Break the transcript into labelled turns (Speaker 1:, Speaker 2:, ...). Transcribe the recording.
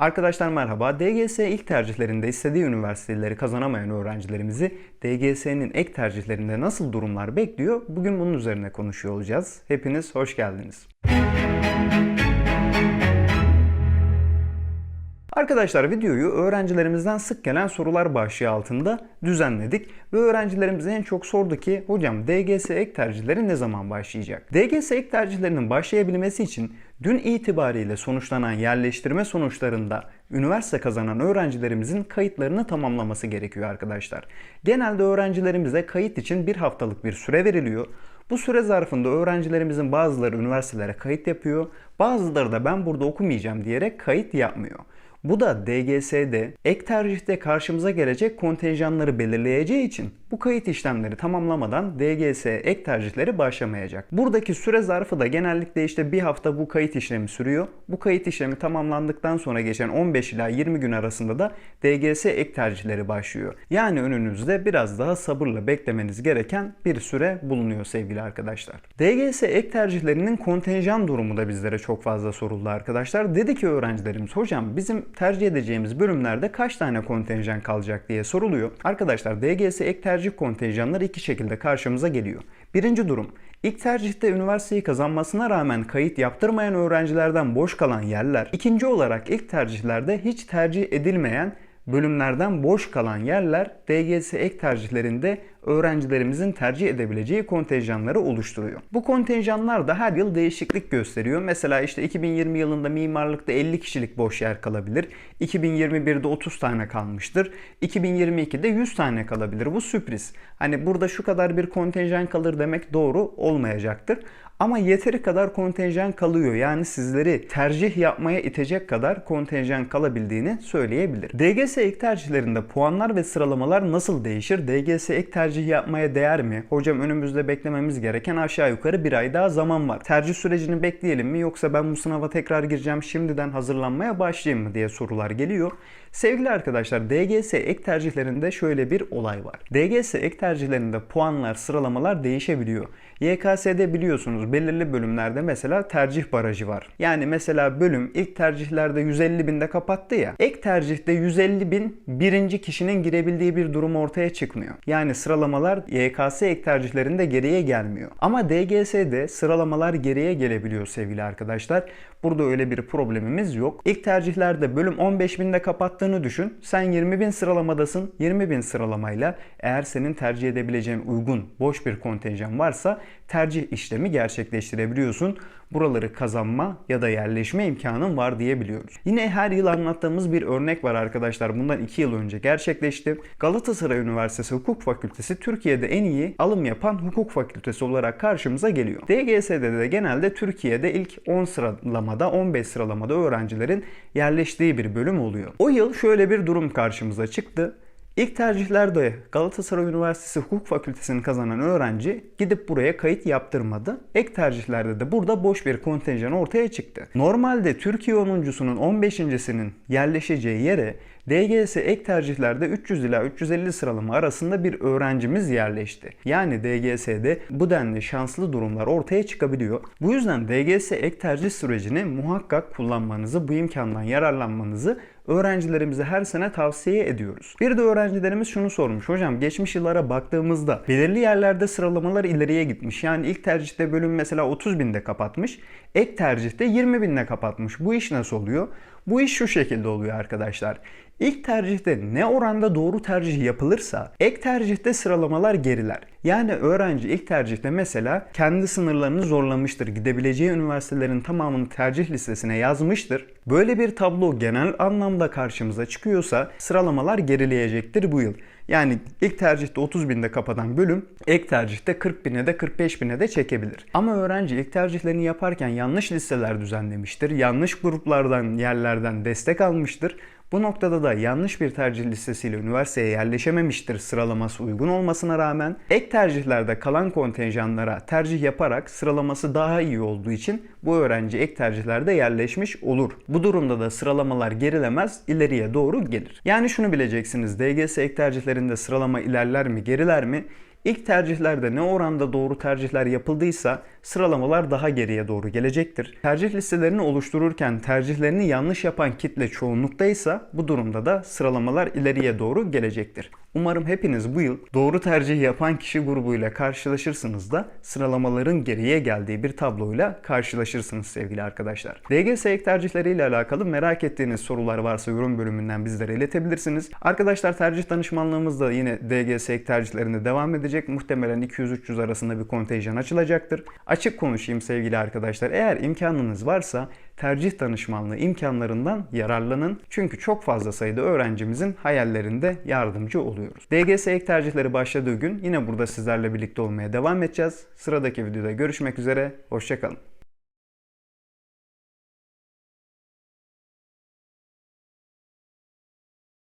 Speaker 1: Arkadaşlar merhaba. DGS ilk tercihlerinde istediği üniversiteleri kazanamayan öğrencilerimizi DGS'nin ek tercihlerinde nasıl durumlar bekliyor? Bugün bunun üzerine konuşuyor olacağız. Hepiniz hoş geldiniz. Arkadaşlar videoyu öğrencilerimizden sık gelen sorular başlığı altında düzenledik ve öğrencilerimiz en çok sordu ki hocam DGS ek tercihleri ne zaman başlayacak? DGS ek tercihlerinin başlayabilmesi için dün itibariyle sonuçlanan yerleştirme sonuçlarında üniversite kazanan öğrencilerimizin kayıtlarını tamamlaması gerekiyor arkadaşlar. Genelde öğrencilerimize kayıt için bir haftalık bir süre veriliyor. Bu süre zarfında öğrencilerimizin bazıları üniversitelere kayıt yapıyor, bazıları da ben burada okumayacağım diyerek kayıt yapmıyor. Bu da DGS'de ek tercihte karşımıza gelecek kontenjanları belirleyeceği için bu kayıt işlemleri tamamlamadan DGS ek tercihleri başlamayacak. Buradaki süre zarfı da genellikle işte bir hafta bu kayıt işlemi sürüyor. Bu kayıt işlemi tamamlandıktan sonra geçen 15 ila 20 gün arasında da DGS ek tercihleri başlıyor. Yani önünüzde biraz daha sabırla beklemeniz gereken bir süre bulunuyor sevgili arkadaşlar. DGS ek tercihlerinin kontenjan durumu da bizlere çok fazla soruldu arkadaşlar. Dedi ki öğrencilerimiz hocam bizim tercih edeceğimiz bölümlerde kaç tane kontenjan kalacak diye soruluyor. Arkadaşlar DGS ek tercih kontenjanları iki şekilde karşımıza geliyor. Birinci durum İlk tercihte üniversiteyi kazanmasına rağmen kayıt yaptırmayan öğrencilerden boş kalan yerler. İkinci olarak ilk tercihlerde hiç tercih edilmeyen bölümlerden boş kalan yerler DGS ek tercihlerinde öğrencilerimizin tercih edebileceği kontenjanları oluşturuyor. Bu kontenjanlar da her yıl değişiklik gösteriyor. Mesela işte 2020 yılında mimarlıkta 50 kişilik boş yer kalabilir. 2021'de 30 tane kalmıştır. 2022'de 100 tane kalabilir. Bu sürpriz. Hani burada şu kadar bir kontenjan kalır demek doğru olmayacaktır. Ama yeteri kadar kontenjan kalıyor. Yani sizleri tercih yapmaya itecek kadar kontenjan kalabildiğini söyleyebilir. DGS ek tercihlerinde puanlar ve sıralamalar nasıl değişir? DGS ek tercih yapmaya değer mi? Hocam önümüzde beklememiz gereken aşağı yukarı bir ay daha zaman var. Tercih sürecini bekleyelim mi yoksa ben bu sınava tekrar gireceğim şimdiden hazırlanmaya başlayayım mı diye sorular geliyor. Sevgili arkadaşlar DGS ek tercihlerinde şöyle bir olay var. DGS ek tercihlerinde puanlar, sıralamalar değişebiliyor. YKS'de biliyorsunuz belirli bölümlerde mesela tercih barajı var. Yani mesela bölüm ilk tercihlerde 150 binde kapattı ya. Ek tercihte 150 bin birinci kişinin girebildiği bir durum ortaya çıkmıyor. Yani sıralamalar YKS ek tercihlerinde geriye gelmiyor. Ama DGS'de sıralamalar geriye gelebiliyor sevgili arkadaşlar. Burada öyle bir problemimiz yok. İlk tercihlerde bölüm 15 binde kapattığını düşün. Sen 20 bin sıralamadasın. 20 bin sıralamayla eğer senin tercih edebileceğin uygun boş bir kontenjan varsa tercih işlemi gerçekleştirebiliyorsun. Buraları kazanma ya da yerleşme imkanın var diyebiliyoruz. Yine her yıl anlattığımız bir örnek var arkadaşlar. Bundan 2 yıl önce gerçekleşti. Galatasaray Üniversitesi Hukuk Fakültesi Türkiye'de en iyi alım yapan hukuk fakültesi olarak karşımıza geliyor. DGS'de de genelde Türkiye'de ilk 10 sıralamada 15 sıralamada öğrencilerin yerleştiği bir bölüm oluyor. O yıl şöyle bir durum karşımıza çıktı. İlk tercihlerde Galatasaray Üniversitesi Hukuk Fakültesini kazanan öğrenci gidip buraya kayıt yaptırmadı. Ek tercihlerde de burada boş bir kontenjan ortaya çıktı. Normalde Türkiye 10.sunun 15.sinin yerleşeceği yere DGS ek tercihlerde 300 ila 350 sıralama arasında bir öğrencimiz yerleşti. Yani DGS'de bu denli şanslı durumlar ortaya çıkabiliyor. Bu yüzden DGS ek tercih sürecini muhakkak kullanmanızı, bu imkandan yararlanmanızı öğrencilerimize her sene tavsiye ediyoruz. Bir de öğrencilerimiz şunu sormuş. Hocam geçmiş yıllara baktığımızda belirli yerlerde sıralamalar ileriye gitmiş. Yani ilk tercihte bölüm mesela 30 binde kapatmış. Ek tercihte 20 binde kapatmış. Bu iş nasıl oluyor? Bu iş şu şekilde oluyor arkadaşlar. İlk tercihte ne oranda doğru tercih yapılırsa ek tercihte sıralamalar geriler. Yani öğrenci ilk tercihte mesela kendi sınırlarını zorlamıştır. Gidebileceği üniversitelerin tamamını tercih listesine yazmıştır. Böyle bir tablo genel anlamda karşımıza çıkıyorsa sıralamalar gerileyecektir bu yıl. Yani ilk tercihte 30 binde kapatan bölüm ek tercihte 40 bine de 45 bine de çekebilir. Ama öğrenci ilk tercihlerini yaparken yanlış listeler düzenlemiştir. Yanlış gruplardan yerlerden destek almıştır. Bu noktada da yanlış bir tercih listesiyle üniversiteye yerleşememiştir sıralaması uygun olmasına rağmen ek tercihlerde kalan kontenjanlara tercih yaparak sıralaması daha iyi olduğu için bu öğrenci ek tercihlerde yerleşmiş olur. Bu durumda da sıralamalar gerilemez, ileriye doğru gelir. Yani şunu bileceksiniz. DGS ek tercihlerinde sıralama ilerler mi, geriler mi? İlk tercihlerde ne oranda doğru tercihler yapıldıysa sıralamalar daha geriye doğru gelecektir. Tercih listelerini oluştururken tercihlerini yanlış yapan kitle çoğunluktaysa bu durumda da sıralamalar ileriye doğru gelecektir. Umarım hepiniz bu yıl doğru tercih yapan kişi grubuyla karşılaşırsınız da sıralamaların geriye geldiği bir tabloyla karşılaşırsınız sevgili arkadaşlar. DGS ek tercihleriyle alakalı merak ettiğiniz sorular varsa yorum bölümünden bizlere iletebilirsiniz. Arkadaşlar tercih danışmanlığımız da yine DGS ek tercihlerinde devam edecek. Muhtemelen 200-300 arasında bir kontenjan açılacaktır. Açık konuşayım sevgili arkadaşlar. Eğer imkanınız varsa tercih danışmanlığı imkanlarından yararlanın. Çünkü çok fazla sayıda öğrencimizin hayallerinde yardımcı oluyoruz. DGS ek tercihleri başladığı gün yine burada sizlerle birlikte olmaya devam edeceğiz. Sıradaki videoda görüşmek üzere. Hoşçakalın.